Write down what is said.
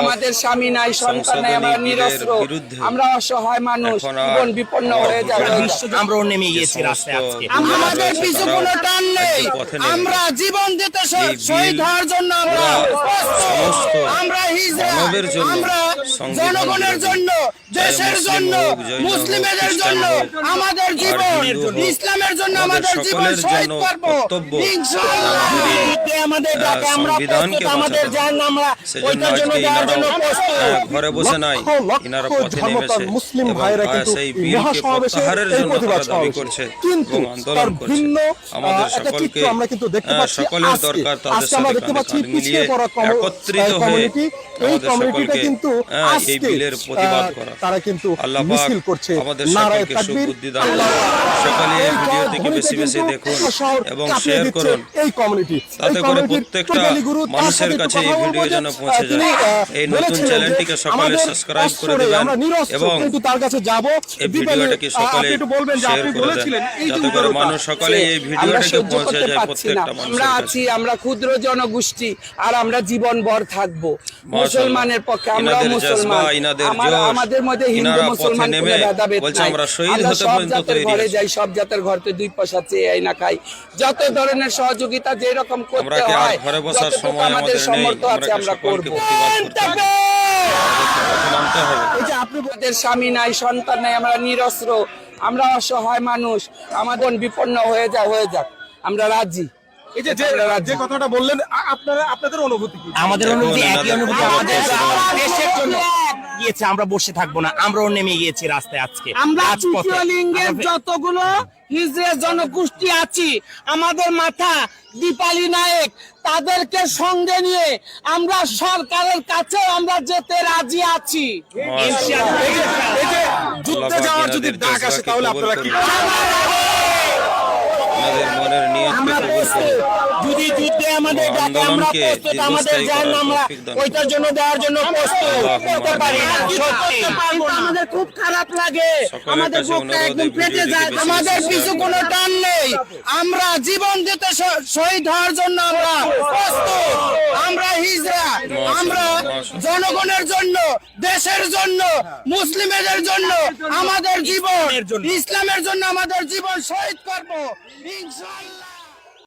আমাদের স্বামী নাই সন্তান নাই আমরা নিরস্ত্র। বিরুদ্ধে আমরা অসহায় মানুষ জীবন বিপন্ন হয়ে যাবে। আমরাও নেমে গিয়েছি রাস্তায় আজকে। আমাদের পিছু কোনো টান নেই। আমরা জীবন দিতে শহীদ হওয়ার জন্য আমরা আমরা জন্য, আমরা জনগণের জন্য দেশের জন্য মুসলিমের জন্য আমাদের জীবন ইসলামের জন্য আমাদের জীবন শহীদ করব। আমাদের ডাকে আমরা প্রস্তুত আমাদের আমরা ওইটার জন্য দেওয়ার জন্য প্রস্তুত। ঘরে বসে নাই ইনারা পথে নেমেছে মুসলিম ভাইরা কিন্তু সেই প্রত্যাহারের এই জন্য তারা দাবি করছে কিন্তু আন্দোলন তার করছে। ভিন্ন আমাদের সকলকে আমরা কিন্তু দেখতে পাচ্ছি সকলের দরকার তাদের সাথে দেখতে কাঁধে পাচ্ছি কাঁধ পিছিয়ে মিলিয়ে পড়া একত্রিত হয়ে কমিউনিটি এই কমিউনিটিটা কিন্তু এই আজকে বিলের প্রতিবাদ করা। তারা কিন্তু মিছিল করছে আমাদের সকলকে সুবুদ্ধি দান। সকলে এই এই ভিডিওটিকে বেশি বেশি দেখুন এবং শেয়ার করুন। এই কমিউনিটি তাতে করে প্রত্যেকটা মানুষের কাছে এই ভিডিও যেন পৌঁছে যায়। এই নতুন চ্যানেলটিকে সকলে সাবস্ক্রাইব করে দেবেন এবং তার কাছে যাব। এই ভিডিওটাকে সকলে আপনি একটু বলবেন যে শেয়ার আপনি করে বলেছিলেন দেন যাতে করে মানুষ সকলে এই ভিডিওটাকে পৌঁছে যায় না। আমরা আছি আমরা ক্ষুদ্র জনগোষ্ঠী আর আমরা জীবন ভর থাকব মুসলমানের পক্ষে আমরা মুসলমান। আমাদের মধ্যে হিন্দু মুসলমান বলছে আমরা শহীদ হতে পর্যন্ত তৈরি সব জাতের ঘরতে দুই পয়সা চেয়ে আই না খাই যত ধরনের সহযোগিতা যে রকম করতে হয় ঘরে বসার সময় আমাদের আমরা আছে আমরা করব প্রতিবাদ করতে হবে? পথে নামতে হবে এই যে আপনি স্বামী নাই সন্তান নাই আমরা নিরস্ত্র আমরা অসহায় মানুষ আমাদের বিপন্ন হয়ে যা হয়ে যাক আমরা রাজি এই যে যে- আমরা রাজি। যে কথাটা বললেন আপনারা আপনাদের অনুভূতি আমাদের অনুভূতি একই অনুভূতি আমাদের দেশের জন্য। গিয়েছে আমরা বসে থাকব না আমরাও নেমে গিয়েছি রাস্তায় আজকে আমরা তৃতীয় লিঙ্গের যতগুলো হিজড়ে জনগোষ্ঠী আছি আমাদের মাথা দীপালি নায়ক তাদেরকে সঙ্গে নিয়ে আমরা সরকারের কাছে আমরা যেতে রাজি আছি। যুদ্ধে যাওয়ার যদি ডাক আসে তাহলে আপনারা কি আমাদের মনের নিয়তকে আমরা কবুল প্রস্তুত করুন যদি যুদ্ধে আমাদের ডাকে আমরা প্রস্তুত আমাদের দীর্ঘস্থায়ী আমরা তৌফিক দান করুন। ওইটার জন্য দেওয়ার জন্য প্রস্তুত। করতে পারি না। আমিন। সত্যি। কিন্তু আমাদের খুব খারাপ লাগে। আমাদের বুকটা একদম পেটে যায়। আমাদের বেশি কোনো টান নেই। আমরা জীবন দিতে শহীদ হওয়ার জন্য আমরা প্রস্তুত। আমরা হিজড়া। আমরা জনগণের জন্য দেশের জন্য মুসলিমের জন্য আমাদের জীবন ইসলামের জন্য আমাদের জীবন শহীদ করব। ইনশাআল্লাহ।